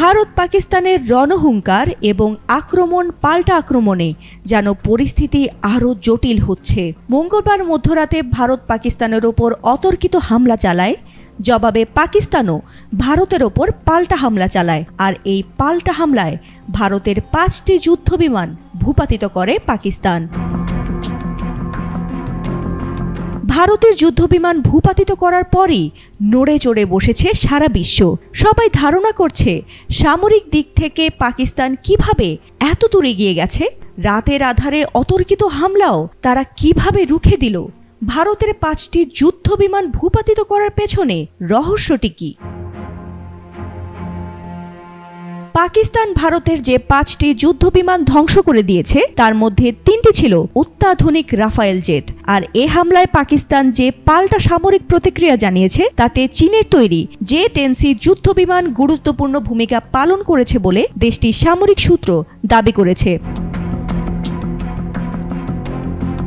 ভারত পাকিস্তানের রণহুঙ্কার এবং আক্রমণ পাল্টা আক্রমণে যেন পরিস্থিতি আরও জটিল হচ্ছে। মঙ্গলবার মধ্যরাতে ভারত পাকিস্তানের ওপর অতর্কিত হামলা চালায়। জবাবে পাকিস্তানও ভারতের ওপর পাল্টা হামলা চালায় আর এই পাল্টা হামলায় ভারতের পাঁচটি যুদ্ধবিমান ভূপাতিত করে পাকিস্তান। ভারতের যুদ্ধ বিমান ভূপাতিত করার পরই নড়ে চড়ে বসেছে সারা বিশ্ব। সবাই ধারণা করছে সামরিক দিক থেকে পাকিস্তান কীভাবে এত দূর এগিয়ে গেছে? রাতের আধারে অতর্কিত হামলাও তারা কীভাবে রুখে দিল? ভারতের পাঁচটি যুদ্ধ বিমান ভূপাতিত করার পেছনে রহস্যটি কি? পাকিস্তান ভারতের যে পাঁচটি যুদ্ধবিমান ধ্বংস করে দিয়েছে, তার মধ্যে তিনটি ছিল অত্যাধুনিক রাফায়েল জেট। আর এ হামলায় পাকিস্তান যে পাল্টা সামরিক প্রতিক্রিয়া জানিয়েছে, তাতে চীনের তৈরি জে টেনসি যুদ্ধবিমান গুরুত্বপূর্ণ ভূমিকা পালন করেছে বলে দেশটির সামরিক সূত্র দাবি করেছে।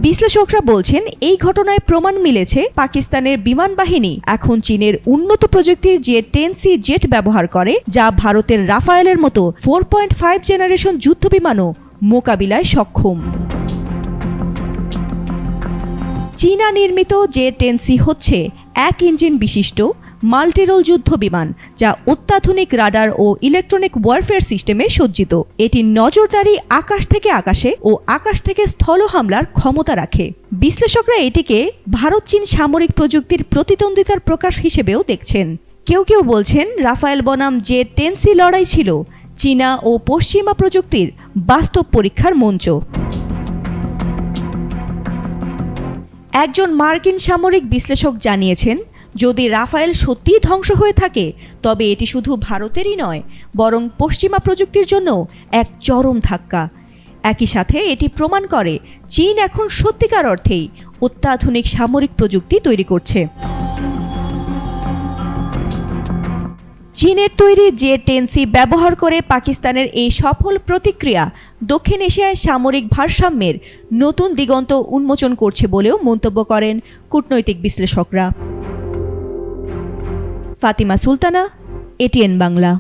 বিশ্লেষকরা বলছেন, এই ঘটনায় প্রমাণ মিলেছে পাকিস্তানের বিমান বাহিনী এখন চীনের উন্নত প্রযুক্তির যে টেন সি জেট ব্যবহার করে, যা ভারতের রাফায়েলের মতো ফোর পয়েন্ট ফাইভ জেনারেশন যুদ্ধ বিমানও মোকাবিলায় সক্ষম। চীনা নির্মিত যে টেনসি হচ্ছে এক ইঞ্জিন বিশিষ্ট মাল্টিরোল যুদ্ধ বিমান, যা অত্যাধুনিক রাডার ও ইলেকট্রনিক ওয়ারফেয়ার সিস্টেমে সজ্জিত। এটি নজরদারি আকাশ থেকে আকাশে ও আকাশ থেকে স্থল হামলার ক্ষমতা রাখে। বিশ্লেষকরা এটিকে ভারত চীন সামরিক প্রযুক্তির প্রতিদ্বন্দ্বিতার প্রকাশ হিসেবেও দেখছেন। কেউ কেউ বলছেন রাফায়েল বনাম যে টেনসি লড়াই ছিল, চীনা ও পশ্চিমা প্রযুক্তির বাস্তব পরীক্ষার মঞ্চ। একজন মার্কিন সামরিক বিশ্লেষক জানিয়েছেন যদি রাফায়েল সত্যিই ধ্বংস হয়ে থাকে, তবে এটি শুধু ভারতেরই নয়, বরং পশ্চিমা প্রযুক্তির জন্য এক চরম ধাক্কা। একই সাথে এটি প্রমাণ করে চীন এখন সত্যিকার অর্থেই অত্যাধুনিক সামরিক প্রযুক্তি তৈরি করছে। চীনের তৈরি যে টেনসি ব্যবহার করে পাকিস্তানের এই সফল প্রতিক্রিয়া দক্ষিণ এশিয়ায় সামরিক ভারসাম্যের নতুন দিগন্ত উন্মোচন করছে বলেও মন্তব্য করেন কূটনৈতিক বিশ্লেষকরা। ফাতিমা সুলতানা এটিএন বাংলা।